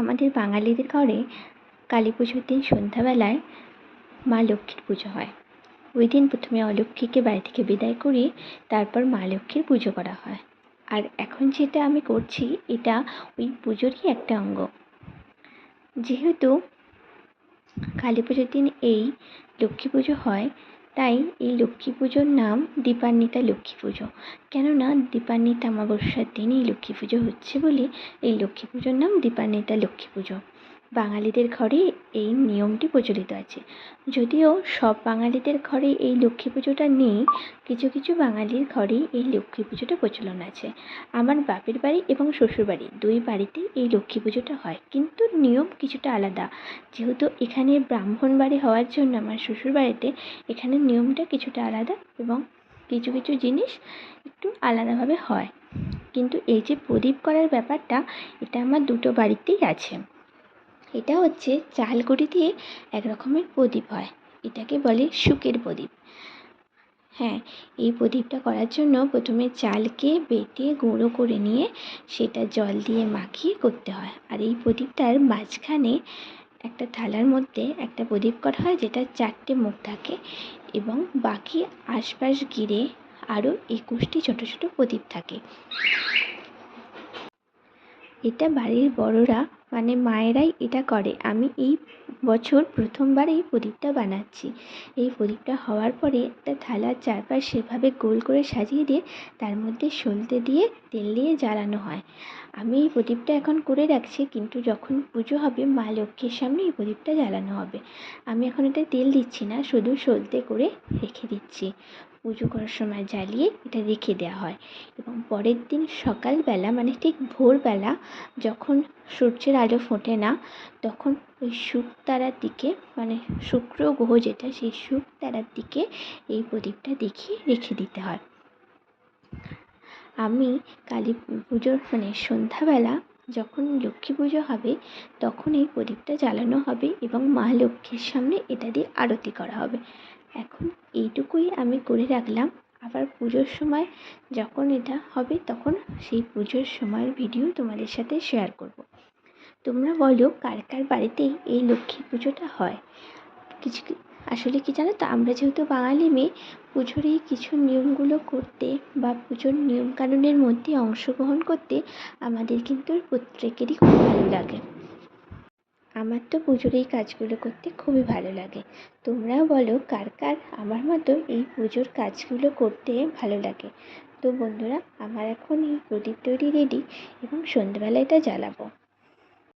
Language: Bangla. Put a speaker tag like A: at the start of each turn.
A: আমাদের বাঙালিদের ঘরে কালী পুজোর দিন সন্ধ্যাবেলায় মা লক্ষ্মীর পুজো হয়। ওই দিন প্রথমে অলক্ষ্মীকে বাড়ি থেকে বিদায় করিয়ে তারপর মা লক্ষ্মীর পুজো করা হয়। আর এখন যেটা আমি করছি, এটা ওই পুজোরই একটা অঙ্গ। যেহেতু কালী পুজোর দিন এই লক্ষ্মী পুজো হয় তাই এই লক্ষ্মী পুজোর নাম দীপান্বিতা লক্ষ্মী পুজো। কেননা দীপান্বিতা অমাবস্যার দিন এই লক্ষ্মী পুজো হচ্ছে বলে এই লক্ষ্মী পুজোর নাম দীপান্বিতা লক্ষ্মী পুজো। বাঙালিদের ঘরে এই নিয়মটি প্রচলিত আছে। যদিও সব বাঙালিদের ঘরে এই লক্ষ্মী পুজোটা নেই, কিছু কিছু বাঙালির ঘরে এই লক্ষ্মী পুজোটা প্রচলন আছে। আমার বাপের বাড়ি এবং শ্বশুর বাড়ি দুই বাড়িতেই এই লক্ষ্মী পুজোটা হয়। কিন্তু নিয়ম কিছুটা আলাদা। যেহেতু এখানে ব্রাহ্মণ বাড়ি হওয়ার জন্য আমার শ্বশুর বাড়িতে এখানে নিয়মটা কিছুটা আলাদা এবং কিছু কিছু জিনিস একটু আলাদাভাবে হয়। কিন্তু এই যে প্রদীপ করার ব্যাপারটা, এটা আমার দুটো বাড়িতেই আছে। এটা হচ্ছে চালগুড়ি দিয়ে এক রকমের প্রদীপ হয়। এটাকে বলে শুকের প্রদীপ। হ্যাঁ এই প্রদীপটা করার জন্য প্রথমে চালকে বেটে গুঁড়ো করে নিয়ে সেটা জল দিয়ে মাখিয়ে করতে হয়। আর এই প্রদীপটার মাঝখানে একটা থালার মধ্যে একটা প্রদীপ করা হয় যেটা চারটে মুখ থাকে এবং বাকি আশপাশ ঘিরে আরও একুশটি ছোটো ছোটো প্রদীপ থাকে। এটা বাড়ির বড়রা মানে মায়েরাই এটা করে। আমি এই বছর প্রথমবার এই প্রদীপটা বানাচ্ছি। এই প্রদীপটা হওয়ার পরে একটা থালার চারপাশ সেভাবে গোল করে সাজিয়ে দিয়ে তার মধ্যে সলতে দিয়ে তেল দিয়ে জ্বালানো হয়। আমি এই প্রদীপটা এখন করে রাখছি, কিন্তু যখন পুজো হবে, মা লক্ষ্মীর সামনে এই প্রদীপটা জ্বালানো হবে। আমি এখন এটায় তেল দিচ্ছি না, শুধু সলতে করে রেখে দিচ্ছি। পুজো করার সময় জ্বালিয়ে এটা রেখে দেওয়া হয়। এবং পরের দিন সকালবেলা মানে ঠিক ভোরবেলা যখন সূর্যের আলো ফোটে না, তখন ওই শুকতারার দিকে মানে শুক্র গ্রহ যেটা, সেই শুকতারার দিকে এই প্রদীপটা দেখিয়ে রেখে দিতে হয়। আমি কালী পুজোর মানে সন্ধ্যাবেলা যখন লক্ষ্মী পুজো হবে, তখন এই প্রদীপটা জ্বালানো হবে এবং মা লক্ষ্মীর সামনে এটা দিয়ে আরতি করা হবে। এখন এইটুকুই আমি করে রাখলাম। আবার পুজোর সময় যখন এটা হবে তখন সেই পুজোর সময়ের ভিডিও তোমাদের সাথে শেয়ার করব। তোমরা বলো কার কার বাড়িতে এই লক্ষ্মী পুজোটা হয়? কিছু আসলে কি জানো তো, আমরা যেহেতু বাঙালি মেয়ে, পুজোর এই কিছু নিয়মগুলো করতে বা পুজোর নিয়মকানুনের মধ্যে অংশগ্রহণ করতে আমাদের কিন্তু প্রত্যেকেরই খুব ভালো লাগে। আমার তো পুজোর এই কাজগুলো করতে খুবই ভালো লাগে। তোমরাও বলো কার কার আমার মতো এই পুজোর কাজগুলো করতে ভালো লাগে। তো বন্ধুরা, আমার এখন এই প্রদীপ তৈরি রেডি এবং সন্ধেবেলা এটা জ্বালাবো।